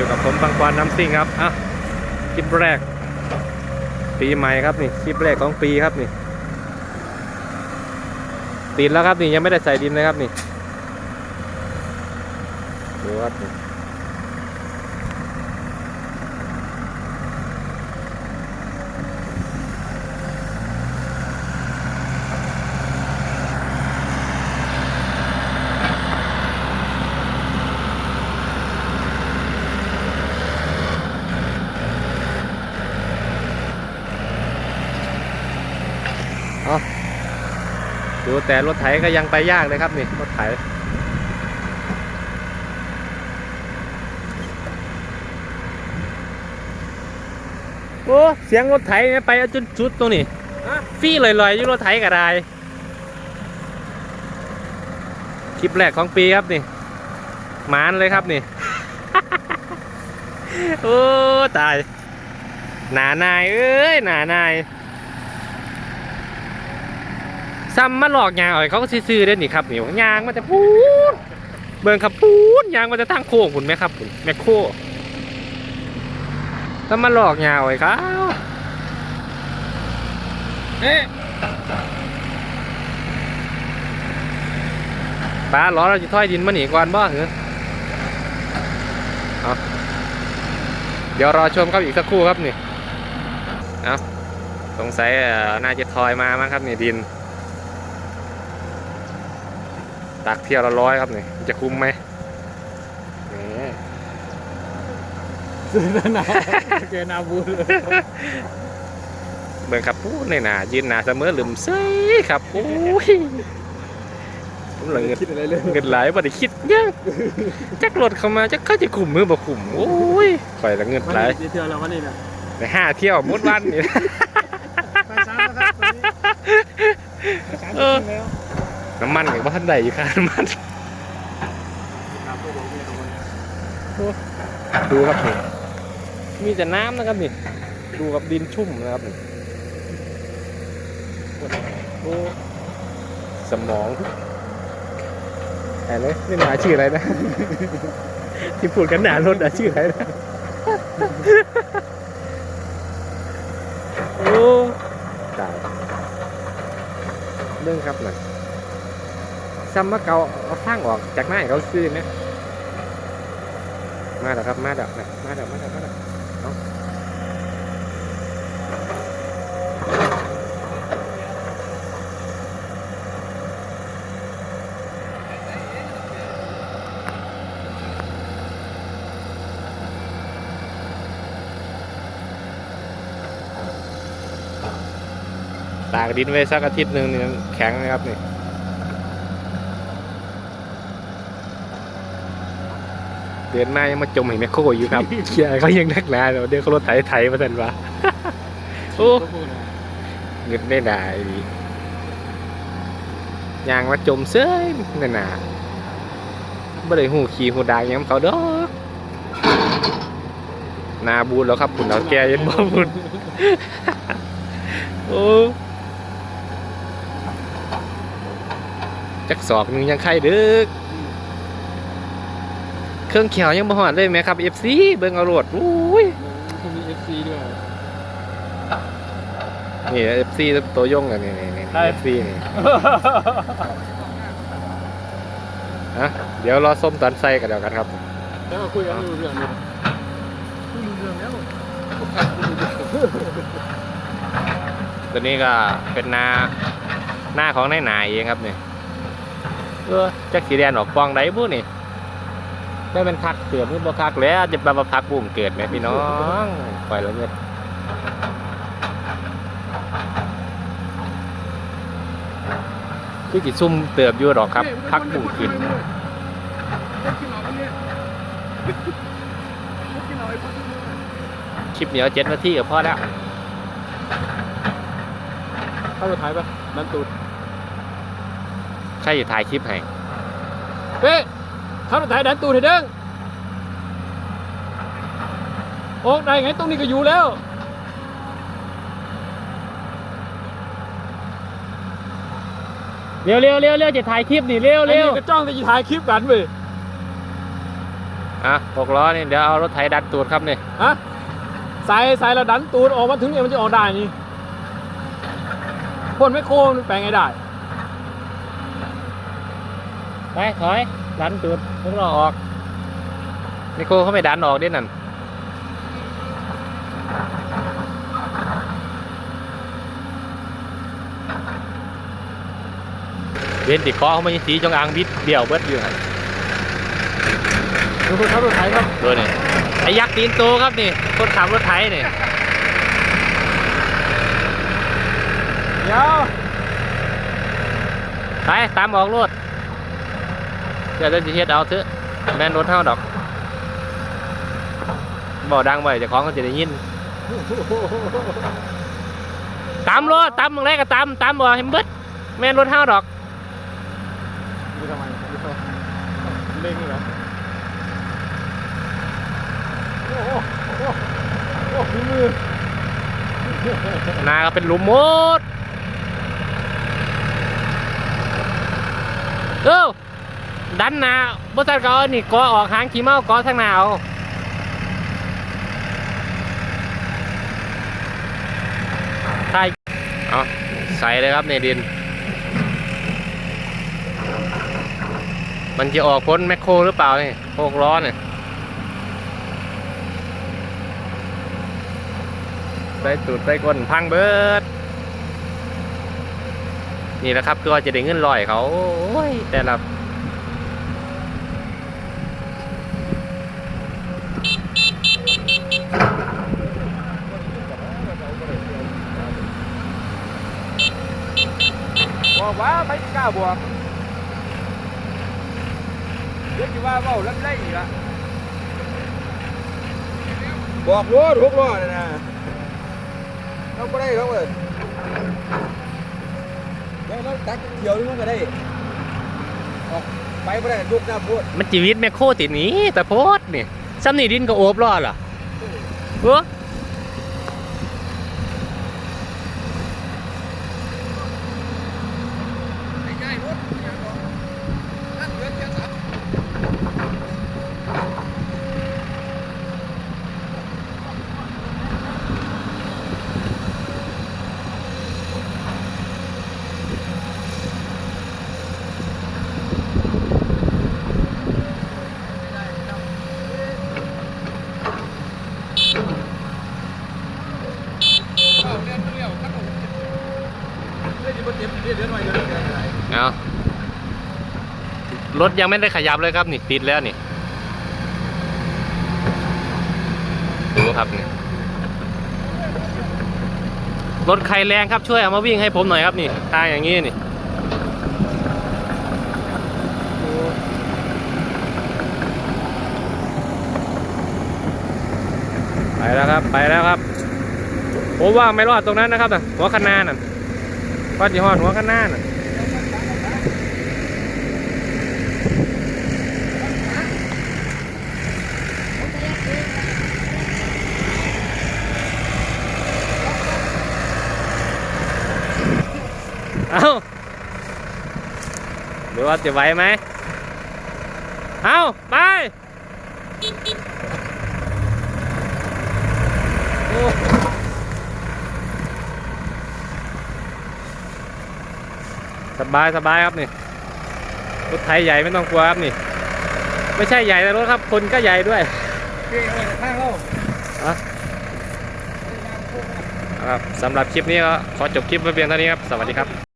อยู่กับผมบางกวานน้ำซิ่งครับอะคลิปแรก ปีใหม่ครับนี่คลิปแรกของปีครับนี่ติดแล้วครับนี่ยังไม่ได้ใส่ดินนะครับนี่ดูครับนี่ ดูแต่รถไถก็ยังไปยากเลยครับนี่รถไถโอ้เสียงรถไถเนี่ยไปเอาจนจุดตรงนี้ฟี่ลอยๆอยู่รถไถก็ได้คลิปแรกของปีครับนี่หมานเลยครับนี่โอ้ตายหนานายเอ้ยหนานาย ซ้ำมาหลอกยางอ่อยเขาก็ซื้อๆเด้อนี่ครับนี่ยางมันจะพูดเบิ่งครับพูดยางมันจะตั้งโค้งคุณไหมครับคุณแมคโครซ้ำมาหลอกยางอ่อยเขาเอ๊ะป้าล้อเราจะถ้อยดินมาหนีก่อนบ่เหรอเอาเดี๋ยวรอชมครับอีกสักครู่ครับนี่เอาสงสัยเอ่อน่าจะทอยมามั้งครับนี่ดิน ตักเที่ยวละร้อยครับนี่จะคุ้มไหมนี่ซื้อหนาเจอนาบูเลยเบิ่งครับพูดในหนายืนหนาเสมอหลืมเซ้ยครับโอ้ยผมเหลือเงินคิดอะไรเลยเงินหลายบ่ได้คิดยังจักรถเข้ามาจักเขาจะคุมมือบ่คุมโอ้ยข่อยละเงินวันหลายนี้เที่ยวแล้ววันนี้นะในห้าเที่ยวหมดวันนี่ไปช้าแล้วครับตอนนี้ไปช้าเออแล้ว น้ำมันกับว่าท่านใดอยู่ค่ะน้ำมันดูครับนี่มีแต่น้ำนะครับนี่ดูกับดินชุ่มนะครับนี่โอ้สมองอะไรนี่หนาชื่ออะไรนะ ที่พูดกันหนารถอะชื่ออะไรนะโอ้ตายเรื่องครับหน่ะ ซ้ำมาเกาเอาข้างออกจากหน้าเขาซื้อนะมาแล้วครับมาแล้วนะมาแล้วมาแล้วมาแล้วเอาตากดินไว้สักอาทิตย์หนึ่งนี่แข็งนะครับนี่ เดือนหน้ายังมาจมเห็นแมคโครอยู่ครับเชียร์เขายังนักหนาเดี๋ยวเดี๋ยวเขารถไถไถมาสันวะโอ้ก็พูดนะเงินได้ได้ดียางมาจมเซ้ยนั่นน่ะไม่ได้หูขี่หูดางหยังเขาดอกหนาบูดแล้วครับผุนเอาแกยันบ่บุญโอ้จักสอกหนึงยังไข่เด้อ เครื่องเขียวยังบ่หอดเลยไหมครับ FC เบิ่งเอาโรดอุ้ยพวกมีเอฟซีด้วยนี่ FC ตัวยงกันนี่นี่นี่ใช่ FC นี่ฮะเดี๋ยวรอส้มตอนไส้กันเดี๋ยวกันครับแล้วก็คุยกันไม่รู้เรื่องเลยไม่รู้เรื่องแล้วตัวนี้ก็เป็นนาหน้าของนายหนาเองครับนี่เออจักสีแดนออกฟองได้บุนี่ ได้เป็นคักเตือมือบ่คักแล้วจะมาพักบุ่มเกิดไหมพี่น้องปล่อยแล้วเงินคือจิซุ่มเติบอยู่หรอกครับ พักบุ่มขึ้นคลิปเหนียวเจ็ดนาทีก็พอแล้วเข้าสุดท้ายปะนั่นตูดใครจะถ่ายคลิปให้เฮ้ย เข้าสุดท้ายดันตูดให้เด้งโอ้ได้ไงตรงนี้ก็อยู่แล้วเร็วเร็วเร็วเร็วจะถ่ายคลิปนี่เร็วเร็วอันนี้ก็จ้องจะถ่ายคลิปกันเว้ยอะหกล้อนี่เดี๋ยวเอารถไถดันตูดครับนี่ ฮะใส่ใส่แล้วดันตูดออกมาถึงเนี่ยมันจะออกได้นี่พ่นไม่โค้งมันแปลงไงได้ ไปถอย ดันตูดพวกเราออกนิโคเขาไม่ดันออกเด้นั่นเวนติดคอเขาไม่สีจงอางบิดเดี่ยวเบิดอยู่ครับดูคนขับรถไถครับดูนี่ไอ้ยักษ์ตีนโตครับนี่คนขับรถไถนี่เดี๋ยวไปตามออกรถ เดี๋ยวจะเฮ็ดเอาเถอะแม่นรถเท่าดอกบอกดังไปจะคล้องเขาจะได้ยินตามรถตามมึงแรกก็ตามตามบอกให้มันเบิดแม่นรถเท่าดอกดูทำไมเล่งนี่เหรอโอ้โหโอ้โหมือนาก็เป็นหลุมหมดเอ้า ดันหนาบ่ทันก็เอานี่กอออกหางขี้เมากอทางหนาเอาใช่เอาใส่เลยครับในดิน มันจะออกพ้นแมคโครหรือเปล่านี่หกล้อเนี่ยใส่ตูดใส่ก้นพังเบิดนี่แหละครับตัวจะได้เงินลอยเขาโอ้ยแต่ละ บอกว่าไม่กล้าบวกเดี๋ยวจะว่าเว้าเล่นเล่อีกละบอกรถหกล้อเลยนะเราไม่ได้เขาเลยเดี๋ยวเราตักเกี่ยวนึงมันก็ได้ออกไปไม่ได้ลุกหน้าพูดมันจีวิตแมคโครติดนี้แต่โพดนี่ซ้ำนี่ดินก็โอบรอดเหรอเออ ใช่รถนั่นเงินจะสับ เอาเรียนเรียวขั้นหนุ่มเรียนดีบ่เต็มเรียนเรียนหน่อยเรียนเรียนอะไร เอา รถยังไม่ได้ขยับเลยครับนี่ติดแล้วนี่ดูครับนี่รถใครแรงครับช่วยเอามาวิ่งให้ผมหน่อยครับนี่ทางอย่างนี้นี่ไปแล้วครับไปแล้วครับผมว่าไม่รอดตรงนั้นนะครับน่ะหัวคะนาน่ะก็จะหอหัวคะนาน่ะ เอาหรือว่าจะไหวไหมเอาไปโอ้สบายสบายครับนี่รถไถใหญ่ไม่ต้องกลัวครับนี่ ไม่ใช่ใหญ่แต่รถครับ คนก็ใหญ่ด้วยเก่งเลยข้างเราครับสำหรับคลิปนี้ก็ขอจบคลิปไว้เพียงเท่านี้ครับ สวัสดีครับ